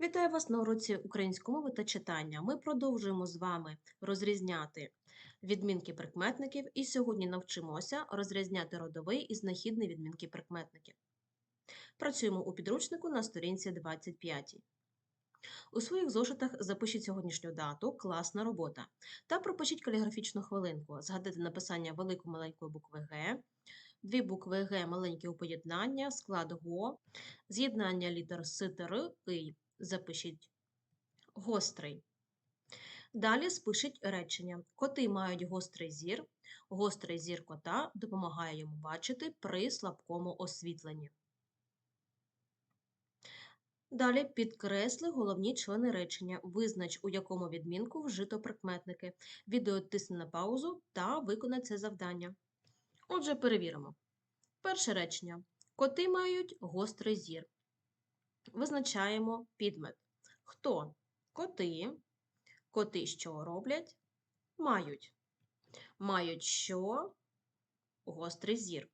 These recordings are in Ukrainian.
Вітаю вас на уроці української мови та читання. Ми продовжуємо з вами розрізняти відмінки прикметників, і сьогодні навчимося розрізняти родовий і знахідний відмінки прикметників. Працюємо у підручнику на сторінці 25. У своїх зошитах запишіть сьогоднішню дату, класна робота, та пропишіть каліграфічну хвилинку. Згадайте написання великої маленької букви Г, дві букви Г маленькі у поєднання, склад ГО, з'єднання літер С та. Запишіть гострий. Далі спишіть речення. Коти мають гострий зір. Гострий зір кота допомагає йому бачити при слабкому освітленні. Далі підкресли головні члени речення. Визнач, у якому відмінку вжито прикметники. Відео тисни на паузу та виконай це завдання. Отже, перевіримо. Перше речення. Коти мають гострий зір. Визначаємо підмет. Хто? Коти. Коти що роблять? Мають. Мають що? Гострий зір.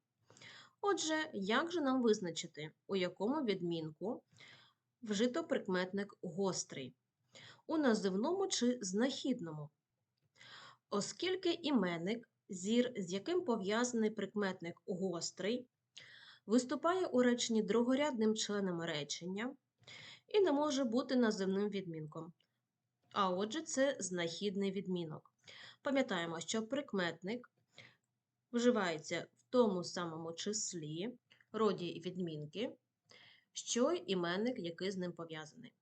Отже, як же нам визначити, у якому відмінку вжито прикметник гострий? У називному чи знахідному? Оскільки іменник, зір, з яким пов'язаний прикметник гострий, виступає у реченні другорядним членом речення і не може бути називним відмінком. А отже, це знахідний відмінок. Пам'ятаємо, що прикметник вживається в тому самому числі роді відмінки, що й іменник, який з ним пов'язаний.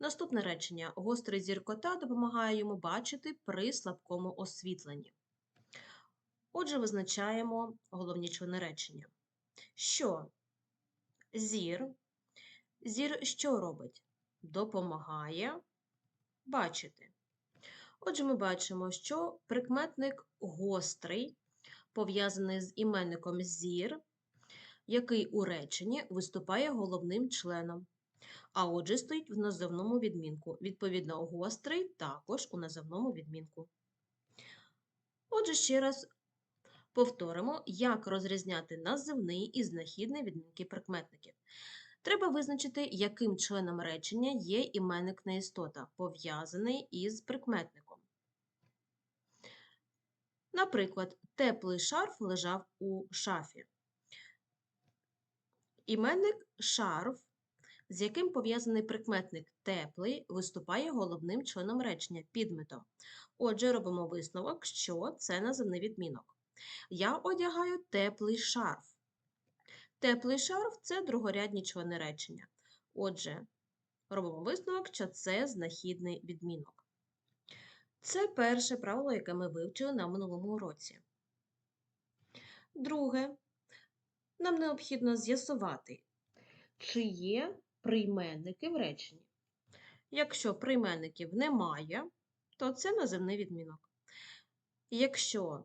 Наступне речення: гострий зір кота допомагає йому бачити при слабкому освітленні. Отже, визначаємо головні члени речення. Що? Зір. Зір що робить? Допомагає бачити. Отже, ми бачимо, що прикметник гострий, пов'язаний з іменником зір, який у реченні виступає головним членом. А отже, стоїть в називному відмінку. Відповідно, гострий також у називному відмінку. Отже, ще раз Повторимо, як розрізняти називний і знахідний відмінки прикметників. Треба визначити, яким членом речення є іменникна істота, пов'язаний із прикметником. Наприклад, теплий шарф лежав у шафі. Іменник шарф, з яким пов'язаний прикметник теплий, виступає головним членом речення підметом. Отже, робимо висновок, що це називний відмінок. Я одягаю теплий шарф. Теплий шарф це другорядні члени речення. Отже, робимо висновок, що це знахідний відмінок. Це перше правило, яке ми вивчили на минулому уроці. Друге, нам необхідно з'ясувати, чи є прийменники в реченні. Якщо прийменників немає, то це називний відмінок. Якщо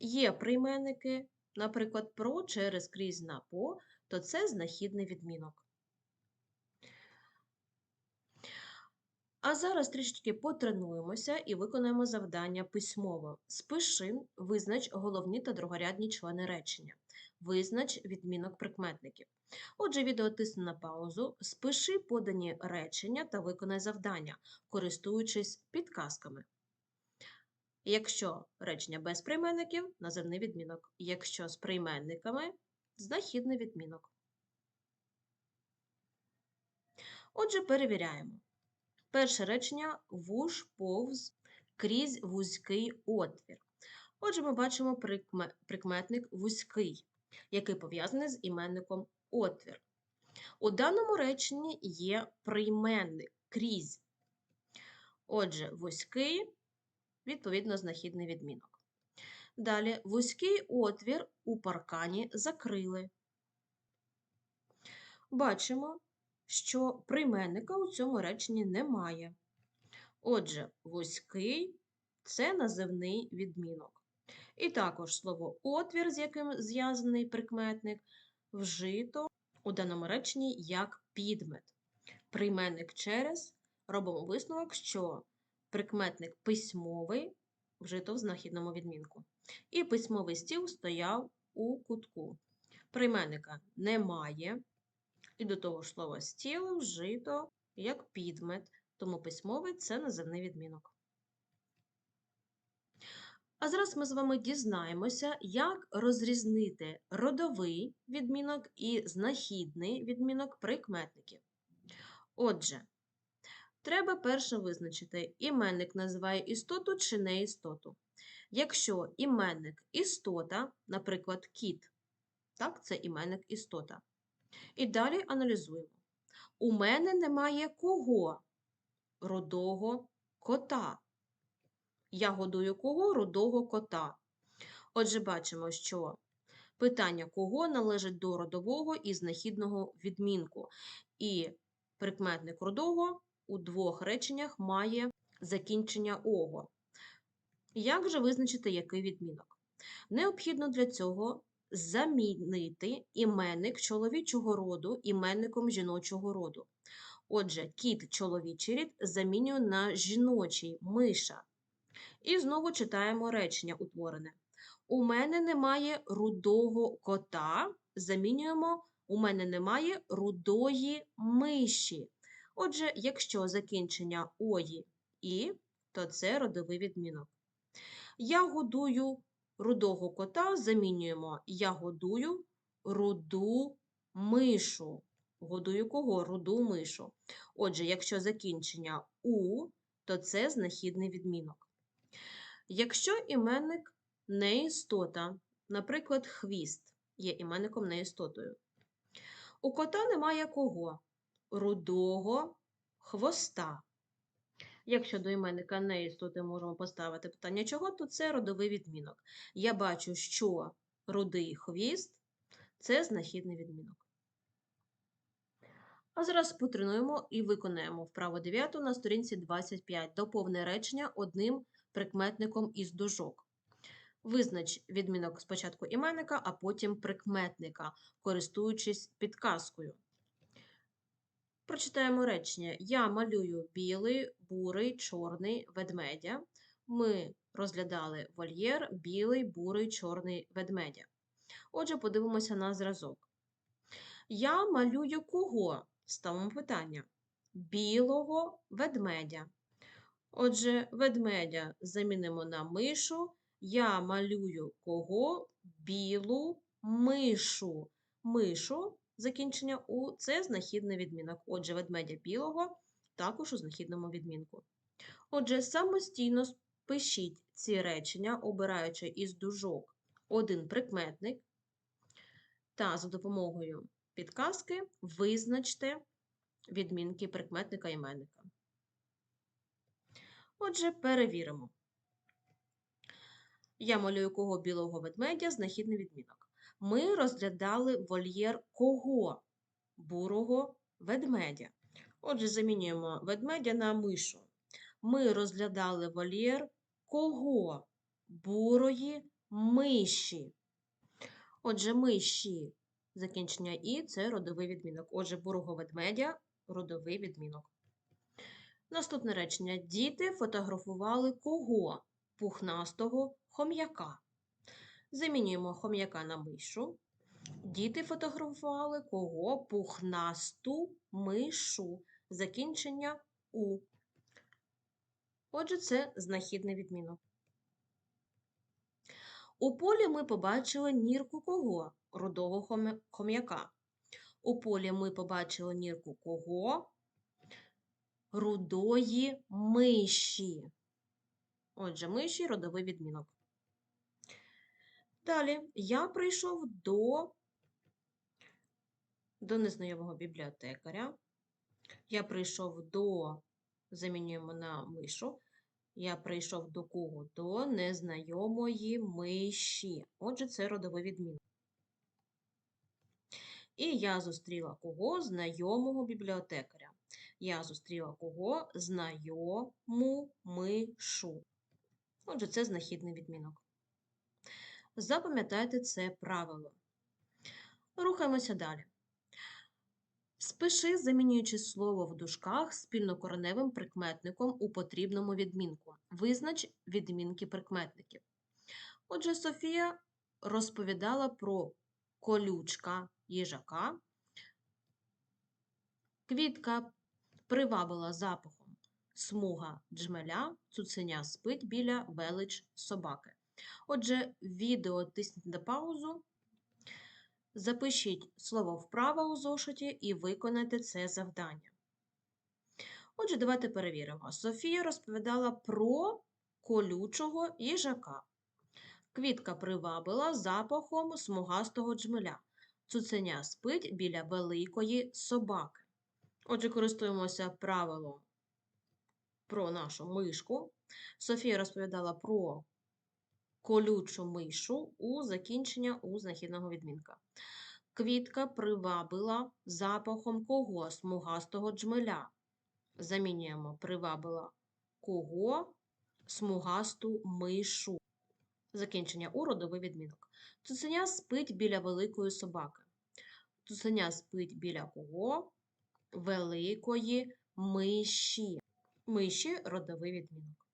є прийменники, наприклад, про через крізь на по, то це знахідний відмінок. А зараз трішечки потренуємося і виконаємо завдання письмово. Спиши, визнач головні та другорядні члени речення. Визнач відмінок прикметників. Отже, відео тисни на паузу, спиши подані речення та виконай завдання, користуючись підказками. Якщо речення без прийменників називний відмінок. Якщо з прийменниками знахідний відмінок. Отже, перевіряємо. Перше речення вуж повз крізь вузький отвір. Отже, ми бачимо прикметник вузький, який пов'язаний з іменником отвір. У даному реченні є прийменник крізь. Отже, вузький відповідно, знахідний відмінок. Далі вузький отвір у паркані закрили. Бачимо, що прийменника у цьому реченні немає. Отже, вузький це називний відмінок. І також слово отвір, з яким зв'язаний прикметник, вжито у даному реченні як підмет. Прийменник через робимо висновок, що прикметник письмовий вжито в знахідному відмінку. І письмовий стіл стояв у кутку. Прийменника немає. І до того ж слова стіл вжито як підмет, тому письмовий це називний відмінок. А зараз ми з вами дізнаємося, як розрізнити родовий відмінок і знахідний відмінок прикметників. Отже, треба перше визначити, іменник називає істоту чи не істоту. Якщо іменник істота, наприклад, кіт, так, це іменник істота. І далі аналізуємо. У мене немає кого? Рудого кота. Я годую кого? Рудого кота. Отже, бачимо, що питання кого належить до родового і знахідного відмінку. І прикметник рудого у двох реченнях має закінчення ого. Як же визначити який відмінок? Необхідно для цього замінити іменник чоловічого роду іменником жіночого роду. Отже, кіт чоловічий рід замінюю на жіночий миша. І знову читаємо речення утворене. У мене немає рудого кота. Замінюємо у мене немає рудої миші. Отже, якщо закінчення ої і, то це родовий відмінок. Я годую рудого кота, замінюємо я годую руду мишу. Годую кого? Руду мишу. Отже, якщо закінчення у, то це знахідний відмінок. Якщо іменник не істота, наприклад, хвіст є іменником не істотою. У кота немає кого? Рудого хвоста. Якщо до іменника не істоти можемо поставити питання чого, то це родовий відмінок. Я бачу, що рудий хвіст це знахідний відмінок. А зараз потренуємо і виконаємо вправо 9 на сторінці 25. Доповне речення одним прикметником із дужок. Визнач відмінок спочатку іменника, а потім прикметника, користуючись підказкою. Прочитаємо речення. Я малюю білий, бурий, чорний ведмедя. Ми розглядали вольєр, білий, бурий, чорний ведмедя. Отже, подивимося на зразок. Я малюю кого? Ставимо питання. Білого ведмедя. Отже, ведмедя замінимо на мишу. Я малюю кого? Білу мишу. Мишу закінчення у це знахідний відмінок. Отже, ведмедя білого також у знахідному відмінку. Отже, самостійно пишіть ці речення, обираючи із дужок один прикметник, та за допомогою підказки визначте відмінки прикметника іменника. Отже, перевіримо. Я малюю кого білого ведмедя, знахідний відмінок. Ми розглядали вольєр кого? Бурого ведмедя. Отже, замінюємо ведмедя на мишу. Ми розглядали вольєр кого? Бурої миші. Отже, миші закінчення і це родовий відмінок. Отже, бурого ведмедя родовий відмінок. Наступне речення. Діти фотографували кого? Пухнастого хом'яка. Замінюємо хом'яка на мишу. Діти фотографували кого? Пухнасту мишу. Закінчення у. Отже, це знахідний відмінок. У полі ми побачили нірку кого? Рудого хом'яка. У полі ми побачили нірку кого? Рудої миші. Отже, миші родовий відмінок. Далі я прийшов до, до незнайомого бібліотекаря. Я прийшов до, замінюємо на мишу. Я прийшов до кого? До незнайомої миші. Отже, це родовий відмінок. І я зустріла кого? Знайомого бібліотекаря. Я зустріла кого? Знайому мишу. Отже, це знахідний відмінок. Запам'ятайте це правило. Рухаємося далі. Спиши, замінюючи слово в дужках спільнокореневим прикметником у потрібному відмінку. Визнач відмінки прикметників. Отже, Софія розповідала про колючка їжака. Квітка Привабила запахом смуга джмеля, цуценя спить біля велич собаки. Отже, відео тисніть на паузу, запишіть слово вправо у зошиті і виконайте це завдання. Отже, давайте перевіримо. Софія розповідала про колючого їжака. Квітка привабила запахом смугастого джмеля. Цуценя спить біля великої собаки. Отже, користуємося правилом про нашу мишку. Софія розповідала про колючу мишу у закінчення у знахідного відмінка. Квітка привабила запахом кого? Смугастого джмеля. Замінюємо привабила кого? Смугасту мишу. Закінчення у родовий відмінок. Цуценя спить біля великої собаки. Цуценя спить біля кого? Великої миші. Миші родовий відмінок.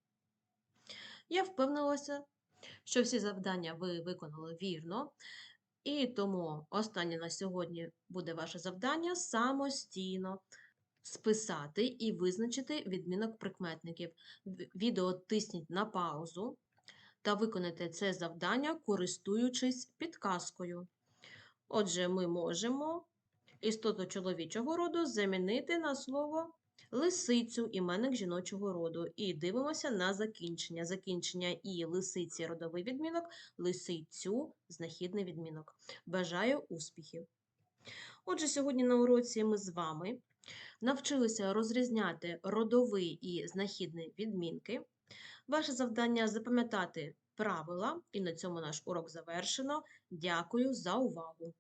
Я впевнилася, що всі завдання ви виконали вірно. І тому останнє на сьогодні буде ваше завдання самостійно списати і визначити відмінок прикметників. Відео тисніть на паузу та виконайте це завдання, користуючись підказкою. Отже, ми можемо істоту чоловічого роду замінити на слово лисицю, іменник жіночого роду. І дивимося на закінчення. Закінчення і лисиці родовий відмінок, лисицю знахідний відмінок. Бажаю успіхів! Отже, сьогодні на уроці ми з вами навчилися розрізняти родовий і знахідний відмінки. Ваше завдання запам'ятати правила, і на цьому наш урок завершено. Дякую за увагу!